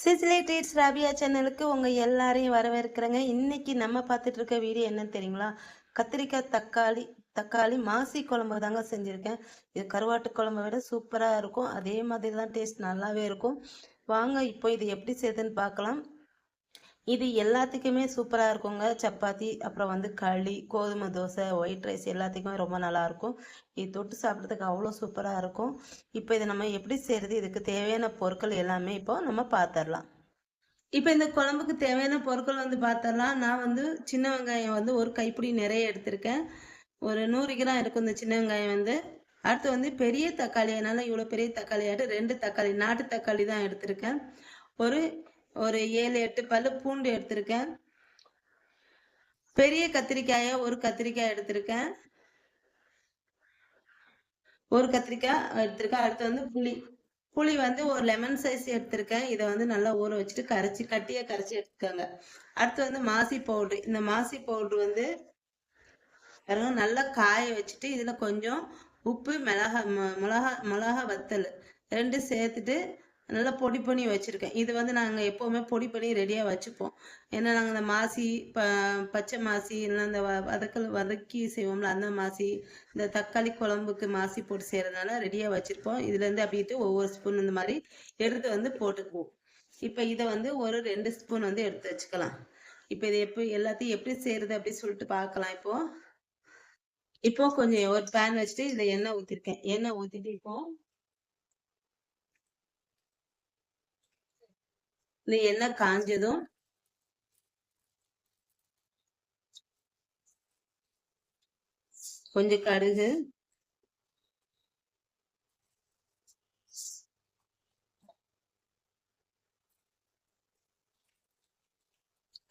சிசிலேட்டேட்ஸ் ராபியா சேனலுக்கு உங்கள் எல்லாரையும் வரவேற்கிறேங்க. இன்னைக்கு நம்ம பார்த்துட்டு இருக்க வீடியோ என்னன்னு தெரியுங்களா? கத்திரிக்காய் தக்காளி தக்காளி மாசி குழம்பு தாங்க செஞ்சுருக்கேன். இது கருவாட்டு குழம்பை விட சூப்பராக இருக்கும். அதே மாதிரி தான் டேஸ்ட் நல்லாவே இருக்கும். வாங்க இப்போ இது எப்படி செய்யுதுன்னு பார்க்கலாம். இது எல்லாத்துக்குமே சூப்பராக இருக்குங்க. சப்பாத்தி அப்புறம் வந்து களி கோதுமை தோசை ஒயிட் ரைஸ் எல்லாத்துக்குமே ரொம்ப நல்லாயிருக்கும். இது தொட்டு சாப்பிட்றதுக்கு அவ்வளோ சூப்பராக இருக்கும். இப்போ இதை நம்ம எப்படி செய்கிறது இதுக்கு தேவையான பொருட்கள் எல்லாமே இப்போ நம்ம பார்த்துடலாம் இப்போ இந்த குழம்புக்கு தேவையான பொருட்கள் வந்து பார்த்துடலாம் நான் வந்து சின்ன வெங்காயம் வந்து ஒரு கைப்பிடி நிறைய எடுத்திருக்கேன். ஒரு நூறு கிராம் இருக்கும் இந்த சின்ன வெங்காயம் வந்து. அடுத்து வந்து பெரிய தக்காளி. அதனால இவ்வளோ பெரிய தக்காளி ஆகிட்டு ரெண்டு தக்காளி நாட்டு தக்காளி தான் எடுத்திருக்கேன். ஒரு ஒரு ஏழு எட்டு பல்லு பூண்டு எடுத்திருக்கேன். பெரிய கத்திரிக்காய ஒரு கத்திரிக்காய் எடுத்திருக்கேன். ஒரு கத்திரிக்காய் எடுத்திருக்கேன். அடுத்து வந்து புளி. புளி வந்து ஒரு லெமன் சைஸ் எடுத்திருக்கேன். இதை வந்து நல்லா ஊற வச்சுட்டு கரைச்சி கட்டியா கரைச்சி எடுத்துக்கோங்க. அடுத்து வந்து மாசி பவுட்ரு இந்த மாசி பவுட்ரு வந்து பாருங்க நல்லா காய வச்சுட்டு இதுல கொஞ்சம் உப்பு மிளகா ம- மிளகா மிளகா வத்தல் ரெண்டு சேர்த்துட்டு நல்லா பொடி பண்ணி வச்சுருக்கேன். இது வந்து நாங்கள் எப்போவுமே பொடி பண்ணி ரெடியாக வச்சுப்போம். ஏன்னா நாங்கள் இந்த மாசி ப பச்சை மாசி இல்லைன்னா இந்த வ வதக்கல் வதக்கி செய்வோம்ல அந்த மாசி இந்த தக்காளி குழம்புக்கு மாசி போட்டு செய்கிறதுனால ரெடியாக வச்சுருப்போம். இதுலேருந்து அப்படிட்டு ஒவ்வொரு ஸ்பூன் இந்த மாதிரி எடுத்து வந்து போட்டுக்குவோம். இப்போ இதை வந்து ஒரு ரெண்டு ஸ்பூன் வந்து எடுத்து வச்சுக்கலாம். இப்போ இதை எப்படி எல்லாத்தையும் எப்படி செய்கிறது அப்படி சொல்லிட்டு பார்க்கலாம் இப்போ. இப்போ கொஞ்சம் ஒரு பேன் வச்சுட்டு இதில் எண்ணெய் ஊற்றிருக்கேன் எண்ணெய் ஊற்றிட்டு இப்போ இந்த எண்ணெய் காஞ்சதும்? கொஞ்சம் கருகு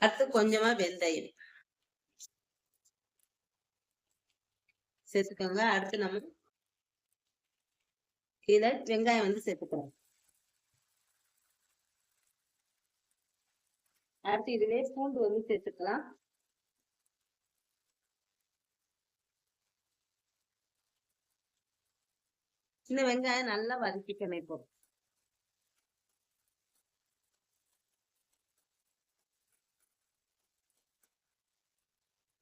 அடுத்து கொஞ்சமா வெந்தயம். சேர்த்துக்கோங்க. அடுத்து நம்ம இத வெங்காயம் வந்து சேர்த்துக்கிறோம் அடுத்து இதுவே பூண்டு வந்து சேர்த்துக்கலாம். இந்த வெங்காயம் நல்லா வதக்கிக்கணும் இப்போ.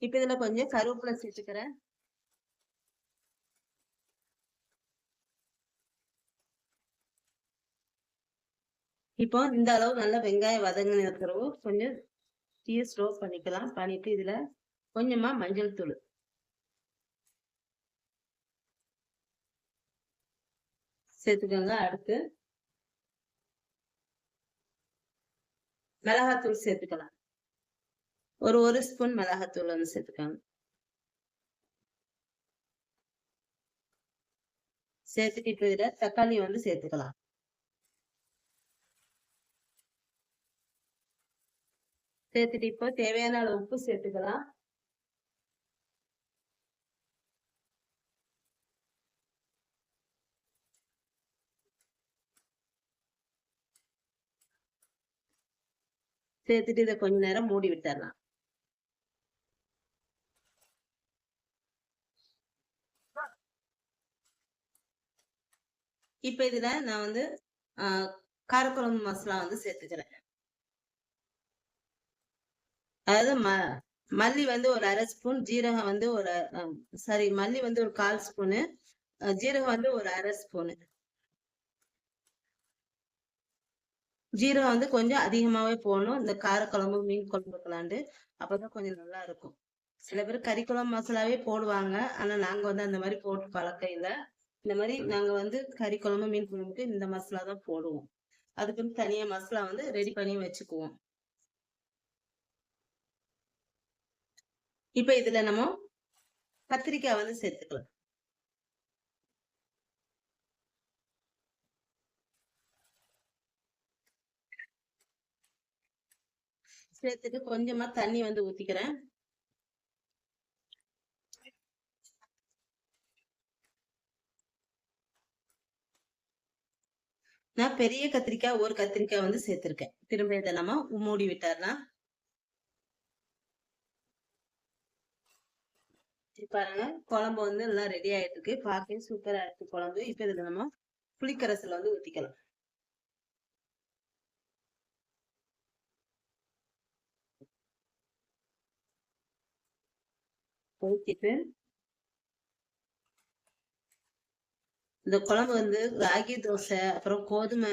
இப்ப இதுல கொஞ்சம் கருவேப்பிலை சேர்த்துக்கிறேன். இப்போ இந்த அளவு நல்ல வெங்காயம் வதங்கின இருக்கிறவோ கொஞ்சம் டீ ஸ்லோ பண்ணிக்கலாம். பண்ணிட்டு இதுல கொஞ்சமா மஞ்சள் தூள். சேர்த்துக்கோங்க. அடுத்து மிளகாத்தூள் சேர்த்துக்கலாம். ஒரு ஒரு ஸ்பூன் மிளகாத்தூள் வந்து சேர்த்துக்கோங்க. சேர்த்துட்டு இப்போ இதுல தக்காளி வந்து சேர்த்துக்கலாம். சேர்த்துட்டு இப்போ தேவையான அளவு உப்பு சேர்த்துக்கலாம். சேர்த்துட்டு இதை கொஞ்ச நேரம் மூடி விட்டுறலாம். இப்ப இதுல நான் வந்து ஆஹ் காரக்குழம்பு மசாலா வந்து சேர்த்துக்கிறேன். அதாவது ம மல்லி வந்து ஒரு அரை ஸ்பூன் ஜீரகம் வந்து ஒரு சாரி மல்லி வந்து ஒரு கால் ஸ்பூனு ஜீரகம் வந்து ஒரு அரை ஸ்பூனு. ஜீரகம் வந்து கொஞ்சம் அதிகமாவே போடணும். இந்த காரக்குழம்பு மீன் குழம்புக்கலாண்டு அப்பதான் கொஞ்சம் நல்லா இருக்கும் சில பேர் கறி குழம்பு மசாலாவே போடுவாங்க. ஆனா நாங்க வந்து அந்த மாதிரி போட்டு பழக்கம் இல்லை. இந்த மாதிரி நாங்க வந்து கறி குழம்பு மீன் குழம்புக்கு இந்த மசாலா தான் போடுவோம். அதுக்குன்னு தனியா மசாலா வந்து ரெடி பண்ணி வச்சுக்குவோம். இப்ப இதுல நம்ம கத்திரிக்காய் வந்து சேர்த்துக்கலாம். சேர்த்துட்டு கொஞ்சமா தண்ணி வந்து ஊத்திக்கிறேன். நான் பெரிய கத்திரிக்காய் ஒரு கத்திரிக்காய் வந்து சேர்த்திருக்கேன். திரும்ப இதை நம்ம மூடி விட்டார்னா பாருங்க. குழம்பு வந்து எல்லாம் ரெடி ஆயிட்டு இருக்கு பார்க்கவே சூப்பரா இருக்கு குழம்பு. இப்ப இதுல நம்ம புளிக்கரசல் வந்து ஊத்திக்கலாம். இந்த குழம்பு வந்து ராகி தோசை அப்புறம் கோதுமை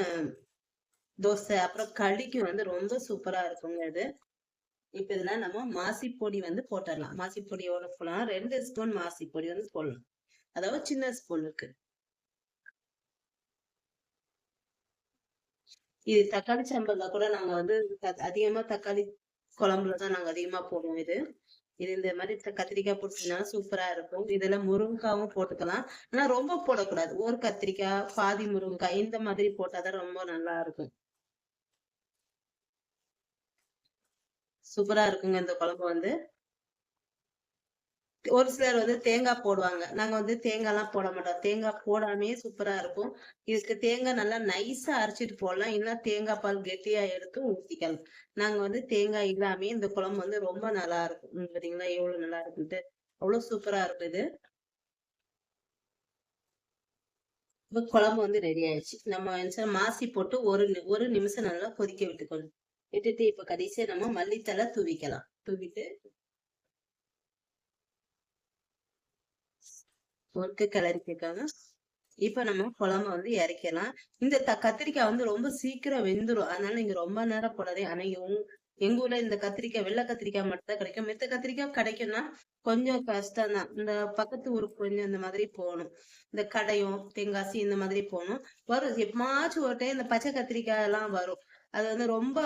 தோசை அப்புறம் களிக்கு வந்து ரொம்ப சூப்பரா இருக்குங்க இது. இப்ப இதுல நம்ம மாசி பொடி வந்து போட்டுடலாம். மாசி பொடி எவ்வளவு போடலாம். ரெண்டு ஸ்பூன் மாசி பொடி வந்து போடலாம். அதாவது சின்ன ஸ்பூன் இருக்கு. இது தக்காளி சாம்பார்ல கூட நாங்க வந்து அதிகமா தக்காளி குழம்புல தான் நாங்க அதிகமா போடுவோம் இது. இது இந்த மாதிரி கத்திரிக்காய் போட்டுச்சுன்னா சூப்பரா இருக்கும். இதுல முருங்காவும் போட்டுக்கலாம். ஆனா ரொம்ப போடக்கூடாது. ஒரு கத்திரிக்காய் பாதி முருங்காய் இந்த மாதிரி போட்டாதான் ரொம்ப நல்லா இருக்கும். சூப்பரா இருக்குங்க இந்த குழம்பு வந்து. ஒரு சிலர் வந்து தேங்காய் போடுவாங்க. நாங்க வந்து தேங்காய் எல்லாம் போட மாட்டோம். தேங்காய் போடாமே சூப்பரா இருக்கும். இதுக்கு தேங்காய் நல்லா நைஸா அரைச்சிட்டு போடலாம். இல்லைன்னா தேங்காய் பால் கெட்டியா எடுத்து ஊற்றிக்கலாம் நாங்க வந்து தேங்காய் இல்லாமே இந்த குழம்பு வந்து ரொம்ப நல்லா இருக்கும். பாத்தீங்களா? எவ்வளவு நல்லா இருக்குன்ட்டு. அவ்வளவு சூப்பரா இருக்கு இது. இப்ப குழம்பு வந்து ரெடி ஆயிடுச்சு. நம்ம மாசி போட்டு ஒரு ஒரு நிமிஷம் நல்லா கொதிக்க விட்டுக்கணும். விட்டுட்டு இப்ப கடைசியா நம்ம மல்லித்தலை தூவிக்கலாம். தூவிட்டு ஒர்க்கு கிளறிக்காங்க இப்ப நம்ம குழம்பு வந்து இறக்கலாம் இந்த த கத்திரிக்காய் வந்து ரொம்ப சீக்கிரம் வெந்துடும் அதனால நீங்க ரொம்ப நேரம் போடாதே ஆனா எங்க ஊர்ல இந்த கத்திரிக்காய் வெள்ளை கத்திரிக்காய் மட்டும் தான் கிடைக்கும். மித்த கத்திரிக்காய் கிடைக்கும்னா கொஞ்சம் கஷ்டம் தான். இந்த பக்கத்து ஊருக்கு கொஞ்சம் இந்த மாதிரி போகணும். இந்த கடையும் தெங்காசி இந்த மாதிரி போகணும். வரும். எப்பமாச்சும் ஒரு டைம் இந்த பச்சை கத்திரிக்காய் எல்லாம் வரும். அது வந்து ரொம்ப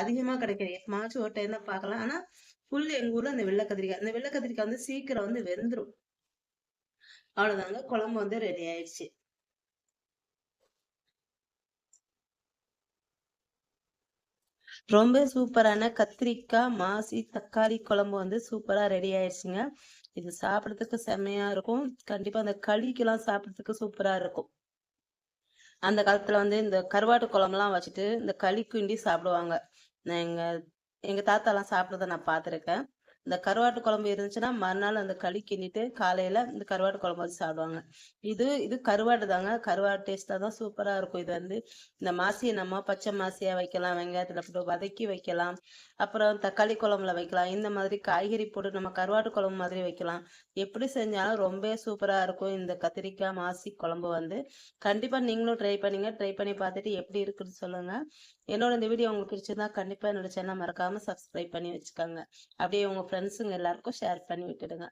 அதிகமா கிடைக்கும். எப்பமாச்சும் ஒரு டைம் தான் பார்க்கலாம். ஆனா புல் எங்க ஊர்ல அந்த வெள்ளை கத்திரிக்காய் அந்த வெள்ளை கத்திரிக்காய் வந்து சீக்கிரம் வந்து வெந்துடும் அவ்வளவுதாங்க. குழம்பு வந்து ரெடி ஆயிடுச்சு. ரொம்ப சூப்பரான கத்திரிக்காய் மாசி தக்காளி குழம்பு வந்து சூப்பரா ரெடி ஆயிடுச்சுங்க. இது சாப்பிடறதுக்கு செம்மையா இருக்கும். கண்டிப்பா அந்த களிக்கெல்லாம் சாப்பிடறதுக்கு சூப்பரா இருக்கும். அந்த காலத்துல வந்து இந்த கருவாட்டு குழம்புலாம் வச்சுட்டு இந்த களி கிண்டி சாப்பிடுவாங்க. எங்க எங்க தாத்தா எல்லாம் சாப்பிடுறத நான் பார்த்துருக்கேன். இந்த கருவாட்டு குழம்பு இருந்துச்சுன்னா மறுநாள் அந்த களி கிண்டிட்டு காலையில இந்த கருவாட்டு குழம்பு வச்சு சாப்பிடுவாங்க. இது இது கருவாட்டு தாங்க. கருவாட்டு டேஸ்டா தான் சூப்பரா இருக்கும். இது வந்து இந்த மாசியை நம்ம பச்சை மாசியா வைக்கலாம் வெங்காயத்துல போட்டு வதக்கி வைக்கலாம். அப்புறம் தக்காளி குழம்புல வைக்கலாம். இந்த மாதிரி காய்கறி போட்டு நம்ம கருவாட்டு குழம்பு மாதிரி வைக்கலாம். எப்படி செஞ்சாலும் ரொம்ப சூப்பராக இருக்கும். இந்த கத்திரிக்காய் மாசி குழம்பு வந்து கண்டிப்பாக நீங்களும் ட்ரை பண்ணுங்க. ட்ரை பண்ணி பார்த்துட்டு எப்படி இருக்குன்னு சொல்லுங்க. என்னோட இந்த வீடியோ உங்களுக்கு பிடிச்சிருந்தா கண்டிப்பாக என்னோட சேனல் மறக்காமல் சப்ஸ்கிரைப் பண்ணி வச்சுக்கோங்க. அப்படியே உங்கள் ஃப்ரெண்ட்ஸுங்க எல்லாருக்கும் ஷேர் பண்ணி விட்டுடுங்க.